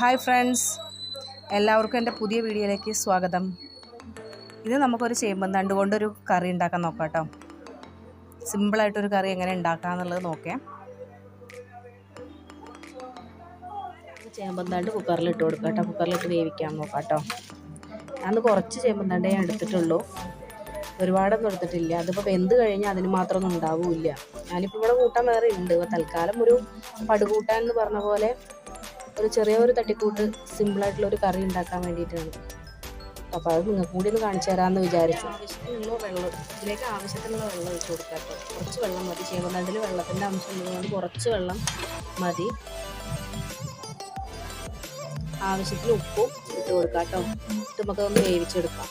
Hi friends. എല്ലാവർക്കും എന്റെ പുതിയ വീഡിയോയിലേക്ക് സ്വാഗതം. ഇത് നമുക്കൊരു ചേമ്പന്തണ്ട് കൊണ്ടൊരു കറി ഉണ്ടാക്കാൻ നോക്കാം കേട്ടോ. സിമ്പിളായിട്ടൊരു കറി എങ്ങനെ ഉണ്ടാക്കാം എന്നുള്ളത് നോക്കാം. ചേമ്പന്തണ്ട് കുക്കറിൽ ഇട്ട് കൊടുക്കാം കേട്ടോ. കുക്കറിലിട്ട് വേവിക്കാൻ നോക്കാം കേട്ടോ. ഞാൻ കുറച്ച് ചേമ്പന്തണ്ടേ ഞാൻ എടുത്തിട്ടുള്ളൂ. ഒരുപാടൊന്നും എടുത്തിട്ടില്ല. അതിപ്പോൾ വെന്ത് കഴിഞ്ഞാൽ അതിന് മാത്രമൊന്നും ഉണ്ടാവില്ല. ഞാനിപ്പോൾ ഇവിടെ കൂട്ടാൻ വേറെ ഉണ്ട്. തൽക്കാലം ഒരു പടുകൂട്ടാൻ എന്ന് പറഞ്ഞ പോലെ ഒരു ചെറിയ ഒരു തട്ടിക്കൂട്ട് സിമ്പിളായിട്ടുള്ള ഒരു കറി ഉണ്ടാക്കാൻ വേണ്ടിയിട്ടാണ്. അപ്പോൾ അത് നിങ്ങൾക്ക് കൂടി ഒന്ന് കാണിച്ചു തരാമെന്ന് വിചാരിച്ചു. വെള്ളം ഇതിലേക്ക് ആവശ്യത്തിനുള്ള വെള്ളം ഒഴിച്ച് കൊടുക്കാം കുറച്ച് വെള്ളം മതി. ചെയ്യുമ്പോൾ വെള്ളത്തിന്റെ അംശം ഉള്ളതുകൊണ്ട് കുറച്ച് വെള്ളം മതി. ആവശ്യത്തിന് ഉപ്പും ഇട്ട് കൊടുക്കാം കേട്ടോ. നമുക്ക് നമുക്കതൊന്ന് വേവിച്ചെടുക്കാം.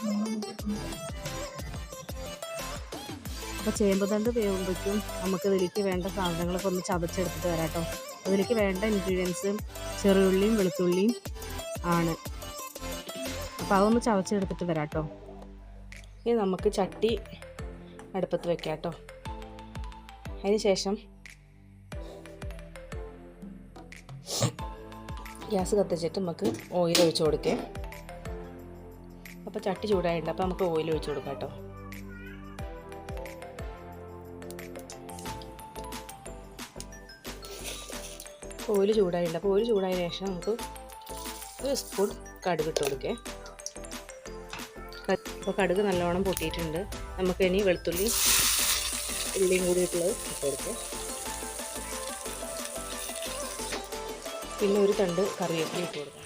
അപ്പോൾ ചേമ്പുതണ്ട് വേവുമ്പോഴേക്കും നമുക്ക് ഇതിലേക്ക് വേണ്ട സാധനങ്ങളൊക്കെ ഒന്ന് ചതച്ചെടുത്തിട്ട് വരാം കേട്ടോ. അതിലേക്ക് വേണ്ട ഇൻഗ്രീഡിയൻസ് ചെറുള്ളിയും വെളുത്തുള്ളിയും ആണ്. അപ്പോൾ അതൊന്ന് ചവച്ചെടുത്തിട്ട് വരാം കേട്ടോ ഇനി നമുക്ക് ചട്ടി അടുപ്പത്ത് വെക്കാം കേട്ടോ. അതിന് ശേഷം ഗ്യാസ് കത്തിച്ചിട്ട് നമുക്ക് ഓയിൽ ഒഴിച്ച് കൊടുക്കേ. അപ്പോൾ ചട്ടി ചൂടായിട്ടുണ്ട്. അപ്പോൾ നമുക്ക് ഓയിൽ ഒഴിച്ച് കൊടുക്കാം കേട്ടോ. ഓയിൽ ചൂടായിട്ടുണ്ട്. അപ്പോൾ ഓയിൽ ചൂടായ ശേഷം നമുക്ക് ഒരു സ്പൂൺ കടുക് ഇട്ട് കൊടുക്കേ. അപ്പോൾ കടുക് നല്ലോണം പൊട്ടിയിട്ടുണ്ട്. നമുക്ക് ഇനി വെളുത്തുള്ളി ഉള്ളിയും കൂടിയിട്ടുള്ളത് ഇട്ട് കൊടുക്കുക പിന്നെ ഒരു തണ്ട് കറിവേപ്പില ഇട്ട് കൊടുക്കാം.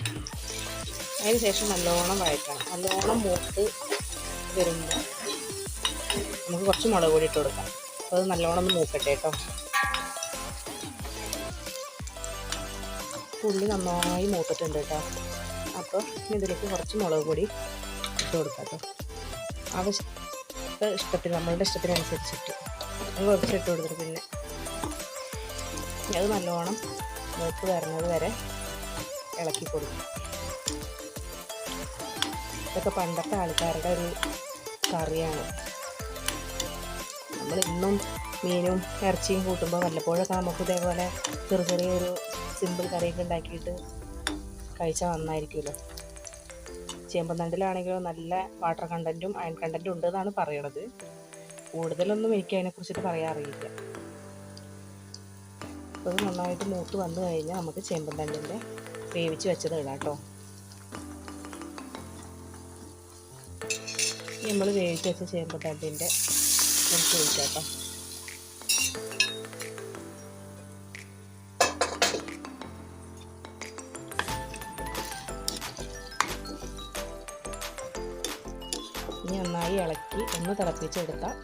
അതിന് ശേഷം നല്ലോണം വഴക്കണം നല്ലോണം മൂത്ത് വരുമ്പോൾ നമുക്ക് കുറച്ച് മുളക് പൊടി ഇട്ട് കൊടുക്കാം. അപ്പോൾ അത് നല്ലോണം ഒന്ന് മൂക്കട്ടെ കേട്ടോ. ഉള്ളി നന്നായി മൂത്തിട്ടുണ്ട് കേട്ടോ. അപ്പോൾ ഇതിലേക്ക് കുറച്ച് മുളക് പൊടി ഇട്ട് കൊടുക്കാം കേട്ടോ. ആവശ്യം ഇഷ്ടത്തിന് നമ്മളുടെ ഇഷ്ടത്തിനനുസരിച്ചിട്ട്. അത് കുറച്ച് ഇട്ട് കൊടുത്തിട്ട് പിന്നെ അത് നല്ലോണം മൂത്ത് വരുന്നത് വരെ ഇളക്കി കൊടുക്കും. ഇതൊക്കെ പണ്ടത്തെ ആൾക്കാരുടെ ഒരു കറിയാണ്. നമ്മൾ ഇന്നും മീനും ഇറച്ചിയും കൂട്ടുമ്പോൾ വല്ലപ്പോഴൊക്കെ നമുക്ക് ഇതേപോലെ ചെറിയ ചെറിയൊരു സിമ്പിൾ കറിയൊക്കെ ഉണ്ടാക്കിയിട്ട് കഴിച്ചാൽ നന്നായിരിക്കുമല്ലോ. ചേമ്പന്തണ്ടിലാണെങ്കിലും നല്ല വാട്ടർ കണ്ടന്റും അയൺ കണ്ടന്റും ഉണ്ട് എന്നാണ് പറയണത്. കൂടുതലൊന്നും എനിക്ക് അതിനെക്കുറിച്ചിട്ട് പറയാൻ അപ്പോൾ അത് നന്നായിട്ട് മൂത്ത് വന്നു കഴിഞ്ഞാൽ നമുക്ക് ചേമ്പന്തണ്ടിന്റെ വേവിച്ച് വെച്ചത് ഇടാം കേട്ടോ. നമ്മൾ വേവിച്ച് വെച്ച ചേമ്പന്തണ്ടിന്റെ കുറച്ച് ഒഴിക്കാം കേട്ടോ. ഇനി നന്നായി ഇളക്കി ഒന്ന് തിളപ്പിച്ചെടുത്താൽ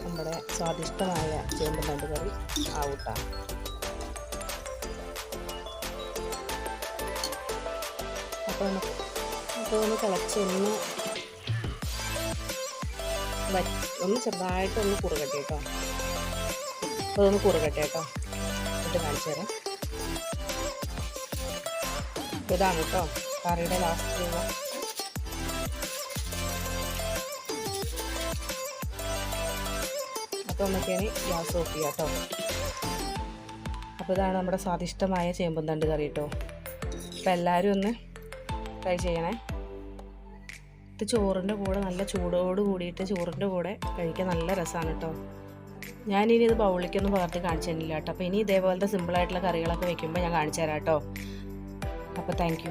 നമ്മുടെ സ്വാദിഷ്ടമായ ചേമ്പൻ തണ്ട് കറി ആവൂട്ടാണ് അപ്പോൾ ഒന്ന് അപ്പോൾ ഒന്ന് തിളച്ചൊന്ന് ഒന്ന് ഒന്ന് ചെറുതായിട്ടൊന്ന് കുറുകട്ടെ കേട്ടോ. അപ്പോൾ അതൊന്ന് കുറുകട്ടെ കേട്ടോ. എന്നിട്ട് കാണിച്ചു തരാം. ഇതാണ് കേട്ടോ കറിയുടെ ലാസ്റ്റ് അപ്പോൾ നമുക്കിനി ഗ്യാസ് ഓഫ് ചെയ്യാം കേട്ടോ അപ്പോൾ ഇതാണ് നമ്മുടെ സ്വാദിഷ്ടമായ ചേമ്പും തണ്ട് കറി കേട്ടോ അപ്പോൾ എല്ലാവരും ഒന്ന് ട്രൈ ചെയ്യണേ. ഇത് ചോറിന്റെ കൂടെ നല്ല ചൂടോട് കൂടിയിട്ട് ചോറിന്റെ കൂടെ കഴിക്കാൻ നല്ല രസമാണ് കേട്ടോ ഞാനിനി ഇത് ബൗളിക്കൊന്നും പകർത്തി കാണിച്ചു തന്നില്ല കേട്ടോ അപ്പോൾ ഇനി ഇതേപോലത്തെ സിമ്പിളായിട്ടുള്ള കറികളൊക്കെ വെക്കുമ്പോൾ ഞാൻ കാണിച്ചു തരാം കേട്ടോ അപ്പോൾ താങ്ക്